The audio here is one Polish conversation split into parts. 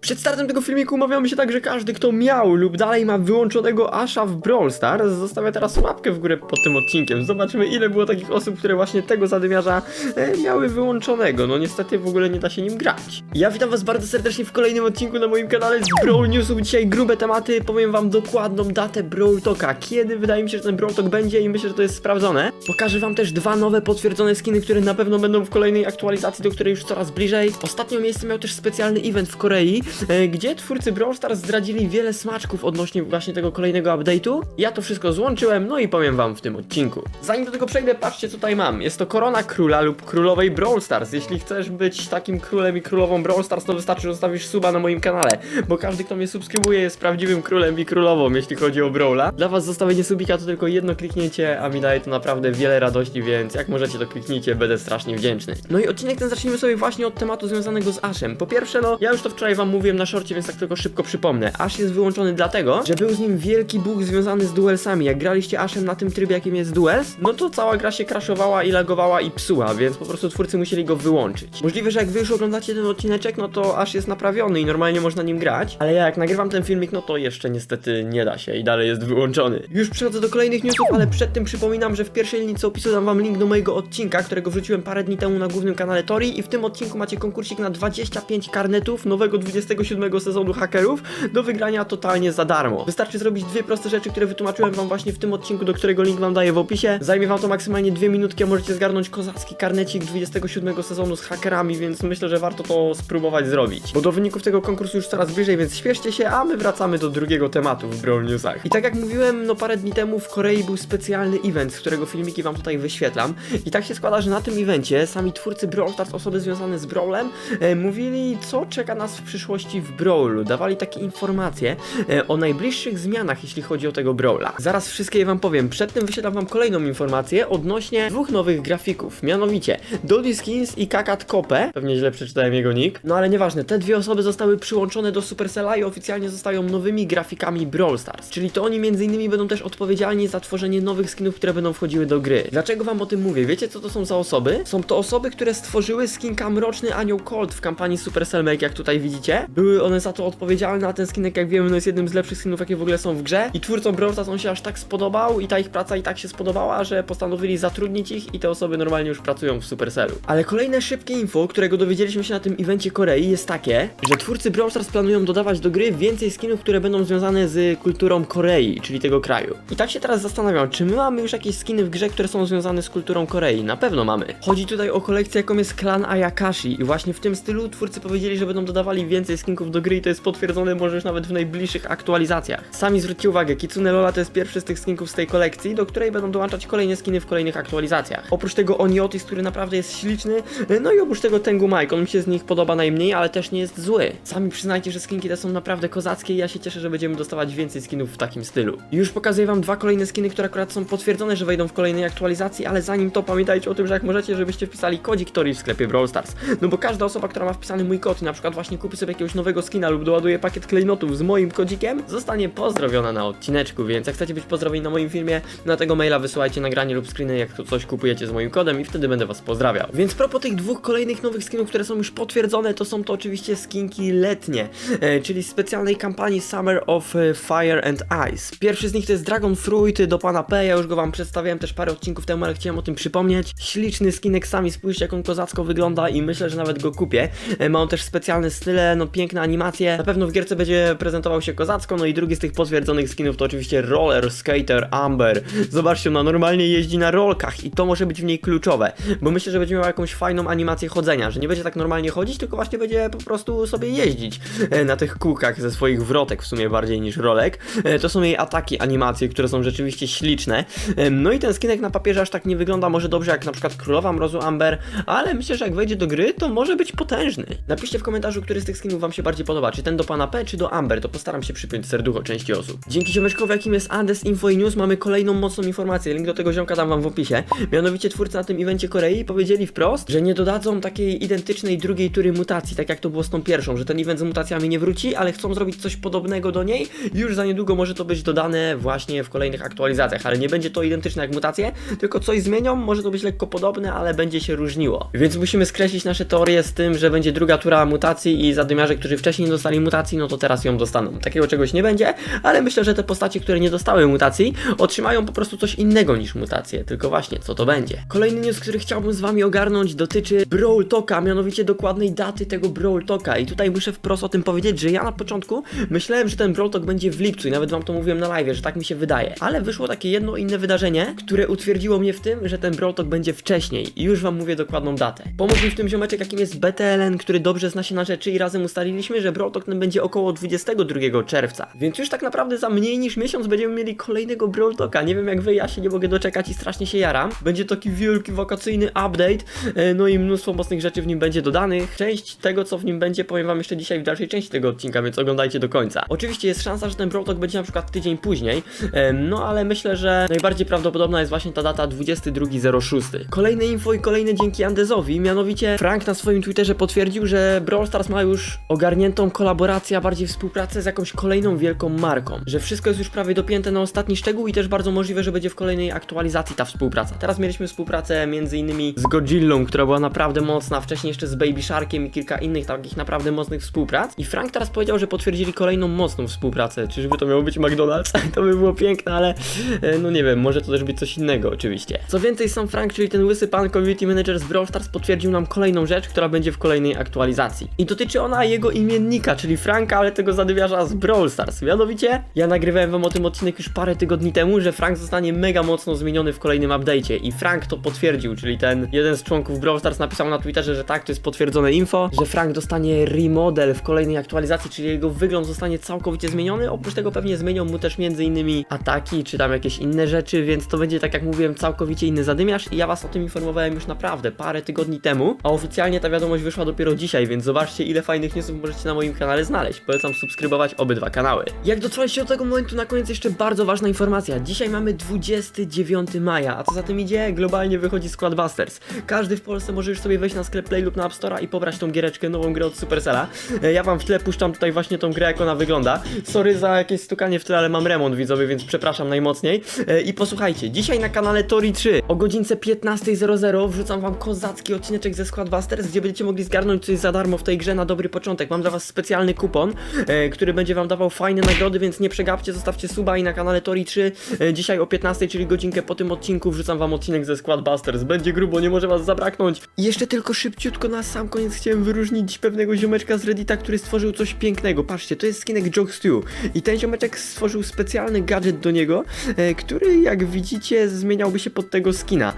Przed startem tego filmiku umawiamy się tak, że każdy, kto miał lub dalej ma wyłączonego Asha w Brawl Stars, zostawia teraz łapkę w górę pod tym odcinkiem. Zobaczymy, ile było takich osób, które właśnie tego zadymiarza e, miały wyłączonego. No niestety w ogóle nie da się nim grać. Ja witam was bardzo serdecznie w kolejnym odcinku na moim kanale z Brawl Newsów. Dzisiaj grube tematy, powiem wam dokładną datę Brawl Talka. Kiedy wydaje mi się, że ten Brawl Talk będzie i myślę, że to jest sprawdzone. Pokażę wam też dwa nowe potwierdzone skiny, które na pewno będą w kolejnej aktualizacji, do której już coraz bliżej. Ostatnio miejsce miał też specjalny event w Korei, gdzie twórcy Brawl Stars zdradzili wiele smaczków odnośnie właśnie tego kolejnego update'u. Ja to wszystko złączyłem, no i powiem wam w tym odcinku. Zanim do tego przejdę, patrzcie tutaj mam. Jest to korona króla lub królowej Brawl Stars. Jeśli chcesz być takim królem i królową Brawl Stars, to wystarczy, że zostawisz suba na moim kanale, bo każdy, kto mnie subskrybuje, jest prawdziwym królem i królową, jeśli chodzi o Brawla. Dla was zostawienie subika to tylko jedno kliknięcie, a mi daje to naprawdę wiele radości, więc jak możecie, to kliknijcie, będę strasznie wdzięczny. No i odcinek ten zacznijmy sobie właśnie od tematu związanego z Ashem. Po pierwsze, no, ja już to wczoraj wam mówiłem na szorcie, więc tak tylko szybko przypomnę. Ash jest wyłączony dlatego, że był z nim wielki bóg związany z duelsami. Jak graliście Ashem na tym trybie, jakim jest duels, no to cała gra się crashowała i lagowała i psuła, więc po prostu twórcy musieli go wyłączyć. Możliwe, że jak wy już oglądacie ten odcineczek, no to Ash jest naprawiony i normalnie można nim grać, ale ja jak nagrywam ten filmik, no to jeszcze niestety nie da się i dalej jest wyłączony. Już przechodzę do kolejnych newsów, ale przed tym przypominam, że w pierwszej linii opisu dam wam link do mojego odcinka, którego wrzuciłem parę dni temu na głównym kanale Tori i w tym odcinku macie konkursik na 25 karnetów nowego 27 sezonu hakerów do wygrania totalnie za darmo. Wystarczy zrobić dwie proste rzeczy, które wytłumaczyłem wam właśnie w tym odcinku, do którego link wam daję w opisie. Zajmie wam to maksymalnie dwie minutki, a możecie zgarnąć kozacki karnecik 27 sezonu z hakerami, więc myślę, że warto to spróbować zrobić. Bo do wyników tego konkursu już coraz bliżej, więc śpieszcie się, a my wracamy do drugiego tematu w Brawl Newsach. I tak jak mówiłem, no parę dni temu w Korei był specjalny event, z którego filmiki wam tutaj wyświetlam. I tak się składa, że na tym evencie sami twórcy Brawl Stars, osoby związane z Brawlem, e, mówili, co czeka nas w przyszłości w Brawlu. Dawali takie informacje e, o najbliższych zmianach, jeśli chodzi o tego Brawla. Zaraz wszystkie je wam powiem. Przed tym wyświetlam wam kolejną informację odnośnie dwóch nowych grafików. Mianowicie Dolly Skins i Kakat Kope. Pewnie źle przeczytałem jego nick. No ale nieważne, te dwie osoby zostały przyłączone do Supercella i oficjalnie zostają nowymi grafikami Brawl Stars. Czyli to oni między innymi będą też odpowiedzialni za tworzenie nowych skinów, które będą wchodziły do gry. Dlaczego wam o tym mówię? Wiecie co to są za osoby? Są to osoby, które stworzyły skinka Mroczny Anioł Colt w kampanii Supercell Make, jak tutaj widzicie. Były one za to odpowiedzialne, a ten skinek, jak wiemy, no jest jednym z lepszych skinów, jakie w ogóle są w grze. I twórcom Brawl Stars on się aż tak spodobał i ta ich praca i tak się spodobała, że postanowili zatrudnić ich i te osoby normalnie już pracują w Supercellu. Ale kolejne szybkie info, którego dowiedzieliśmy się na tym evencie Korei jest takie, że twórcy Brawl Stars planują dodawać do gry więcej skinów, które będą związane z kulturą Korei, czyli tego kraju. I tak się teraz zastanawiam, czy my mamy już jakieś skiny w grze, które są związane z kulturą Korei? Na pewno mamy. Chodzi tutaj o kolekcję, jaką jest klan Ayakashi i właśnie w tym stylu twórcy powiedzieli, że będą dodawali więcej skinków do gry i to jest potwierdzone może już nawet w najbliższych aktualizacjach. Sami zwróćcie uwagę, Kitsune Lola to jest pierwszy z tych skinków z tej kolekcji, do której będą dołączać kolejne skiny w kolejnych aktualizacjach. Oprócz tego Oniotis, który naprawdę jest śliczny, no i oprócz tego Tengu Mike, on mi się z nich podoba najmniej, ale też nie jest zły. Sami przyznajcie, że skinki te są naprawdę kozackie i ja się cieszę, że będziemy dostawać więcej skinów w takim stylu. Już pokazuję wam dwa kolejne skiny, które akurat są potwierdzone, że wejdą w kolejnej aktualizacji, ale zanim to pamiętajcie o tym, że jak możecie, żebyście wpisali kodzik Tori w sklepie Brawl Stars. No bo każda osoba, która ma wpisany mój kod i na przykład właśnie kupi sobie jakiegoś nowego skina lub doładuje pakiet klejnotów z moim kodzikiem, zostanie pozdrowiona na odcineczku, więc jak chcecie być pozdrowieni na moim filmie, na tego maila wysyłajcie nagranie lub screeny, jak coś kupujecie z moim kodem i wtedy będę was pozdrawiał. Więc propos tych dwóch kolejnych nowych skinów, które są już potwierdzone, to są to oczywiście skinki letnie, e, czyli specjalnej kampanii Summer of e, Fire and Ice. Pierwszy z nich to jest Dragon Fruit do pana P, ja już go wam przedstawiałem też parę odcinków temu, ale chciałem o tym przypomnieć. Śliczny skinek, sami spójrzcie jak on kozacko wygląda i myślę, że nawet go kupię. E, Ma on też specjalne style, no piękne animacje, na pewno w gierce będzie prezentował się kozacko, no i drugi z tych potwierdzonych skinów to oczywiście Roller Skater Amber. Zobaczcie, ona normalnie jeździ na rolkach i to może być w niej kluczowe, bo myślę, że będzie miała jakąś fajną animację chodzenia, że nie będzie tak normalnie chodzić, tylko właśnie będzie po prostu sobie jeździć e, na tych kółkach ze swoich wrotek w sumie bardziej niż rolek. E, To są jej ataki, animacje, które są rzeczywiście śliczne. E, No i ten skinek na papierze aż tak nie wygląda może dobrze jak na przykład Królowa Mrozu Amber, ale myślę, że jak wejdzie do gry, to może być potężny. Napiszcie w komentarzu, który z tych skinów wam się bardziej podoba, czy ten do pana P, czy do Amber, to postaram się przypiąć serducho części osób. Dzięki ziomeczkowi, jakim jest Andes Info i News, mamy kolejną mocną informację. Link do tego ziomka dam wam w opisie. Mianowicie twórcy na tym evencie Korei powiedzieli wprost, że nie dodadzą takiej identycznej drugiej tury mutacji, tak jak to było z tą pierwszą, że ten event z mutacjami nie wróci, ale chcą zrobić coś podobnego do niej. Już za niedługo może to być dodane właśnie w kolejnych aktualizacjach, ale nie będzie to identyczne jak mutacje, tylko coś zmienią, może to być lekko podobne, ale będzie się różniło. Więc musimy skreślić nasze teorie z tym, że będzie druga tura mutacji i zadymiarze którzy wcześniej nie dostali mutacji, no to teraz ją dostaną. Takiego czegoś nie będzie, ale myślę, że te postacie, które nie dostały mutacji, otrzymają po prostu coś innego niż mutacje. Tylko właśnie, co to będzie? Kolejny news, który chciałbym z wami ogarnąć, dotyczy Brawl Talka, mianowicie dokładnej daty tego Brawl Talka. I tutaj muszę wprost o tym powiedzieć, że ja na początku myślałem, że ten Brawl Talk będzie w lipcu i nawet wam to mówiłem na live, że tak mi się wydaje. Ale wyszło takie jedno inne wydarzenie, które utwierdziło mnie w tym, że ten Brawl Talk będzie wcześniej. I już wam mówię dokładną datę. Pomógł mi w tym ziomeczek, jakim jest BTLN, który dobrze zna się na rzeczy i razem ustaliliśmy, że Brawl Talk będzie około 22 czerwca. Więc już tak naprawdę za mniej niż miesiąc będziemy mieli kolejnego Brawl Talka. Nie wiem jak wy, ja się nie mogę doczekać i strasznie się jaram. Będzie taki wielki wakacyjny update, e, no i mnóstwo mocnych rzeczy w nim będzie dodanych. Część tego, co w nim będzie, powiem wam jeszcze dzisiaj w dalszej części tego odcinka, więc oglądajcie do końca. Oczywiście jest szansa, że ten Brawl Talk będzie na przykład tydzień później, em, no ale myślę, że najbardziej prawdopodobna jest właśnie ta data 22.06. Kolejne info i kolejne dzięki Andezowi, mianowicie Frank na swoim Twitterze potwierdził, że Brawl Stars ma już ogarniętą kolaborację, a bardziej współpracę z jakąś kolejną wielką marką. Że wszystko jest już prawie dopięte na ostatni szczegół i też bardzo możliwe, że będzie w kolejnej aktualizacji ta współpraca. Teraz mieliśmy współpracę między innymi z Godzillą, która była naprawdę mocna, wcześniej jeszcze z Baby Sharkiem i kilka innych takich naprawdę mocnych współprac. I Frank teraz powiedział, że potwierdzili kolejną mocną współpracę. Czyżby to miało być McDonald's? to by było piękne, ale e, no nie wiem, może to też być coś innego oczywiście. Co więcej, sam Frank, czyli ten łysy pan community manager z Brawl Stars potwierdził nam kolejną rzecz, która będzie w kolejnej aktualizacji. I dotyczy ona jego imiennika, czyli Franka, ale tego zadywiarza z Brawl Stars. Mianowicie, ja nagrywałem wam o tym odcinek już parę tygodni temu, że Frank zostanie mega mocno zmieniony w kolejnym update'cie i Frank to potwierdził, czyli ten jeden z członków Brawl Stars napisał na Twitterze, że tak, to jest potwierdzone info, że Frank dostanie remodel w kolejnej aktualizacji, czyli jego wygląd zostanie całkowicie zmieniony. Oprócz tego pewnie zmienią mu też między innymi ataki, czy tam jakieś inne rzeczy, więc to będzie tak jak mówiłem, całkowicie inny zadymiarz i ja was o tym informowałem już naprawdę parę tygodni temu, a oficjalnie ta wiadomość wyszła dopiero dzisiaj, więc zobaczcie ile fajnych możecie na moim kanale znaleźć. Polecam subskrybować obydwa kanały. Jak dotrwaliście do tego momentu, na koniec jeszcze bardzo ważna informacja. Dzisiaj mamy 29 maja, a co za tym idzie? Globalnie wychodzi Squad Busters. Każdy w Polsce może już sobie wejść na sklep Play lub na App Store'a i pobrać tą giereczkę, nową grę od Supercella. E, Ja wam w tle puszczam tutaj właśnie tą grę, jak ona wygląda. Sorry za jakieś stukanie w tle, ale mam remont widzowie, więc przepraszam najmocniej. E, I posłuchajcie, dzisiaj na kanale Tori 3 o godzince 15.00 wrzucam wam kozacki odcineczek ze Squad Busters, gdzie będziecie mogli zgarnąć coś za darmo w tej grze na dobry początek. Mam dla was specjalny kupon, e, który będzie wam dawał fajne nagrody, więc nie przegapcie, zostawcie suba i na kanale Tori 3 e, dzisiaj o 15, czyli godzinkę po tym odcinku wrzucam wam odcinek ze Squad Busters. Będzie grubo, nie może was zabraknąć. I jeszcze tylko szybciutko na sam koniec chciałem wyróżnić pewnego ziomeczka z Reddita, który stworzył coś pięknego. Patrzcie, to jest skinek Joke Stew i ten ziomeczek stworzył specjalny gadżet do niego, e, który jak widzicie zmieniałby się pod tego skina.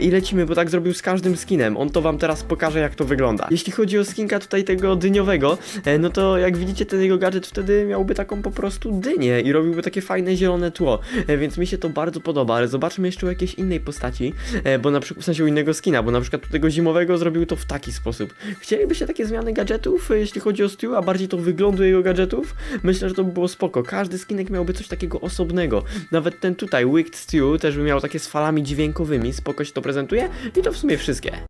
I lecimy, bo tak zrobił z każdym skinem. On to wam teraz pokaże jak to wygląda. Jeśli chodzi o skinka tutaj tego dyniowego, e, no to jak widzicie ten jego gadżet wtedy miałby taką po prostu dynię i robiłby takie fajne zielone tło. E, więc mi się to bardzo podoba, ale zobaczmy jeszcze u jakiejś innej postaci, e, bo na przykład w sensie innego skina, bo na przykład tego zimowego zrobił to w taki sposób. Chcielibyście takie zmiany gadżetów, jeśli chodzi o Stew, a bardziej to wyglądu jego gadżetów? Myślę, że to by było spoko. Każdy skinek miałby coś takiego osobnego. Nawet ten tutaj, Wicked Stew, też by miał takie z falami dźwiękowymi, spoko się to prezentuje i to w sumie wszystkie.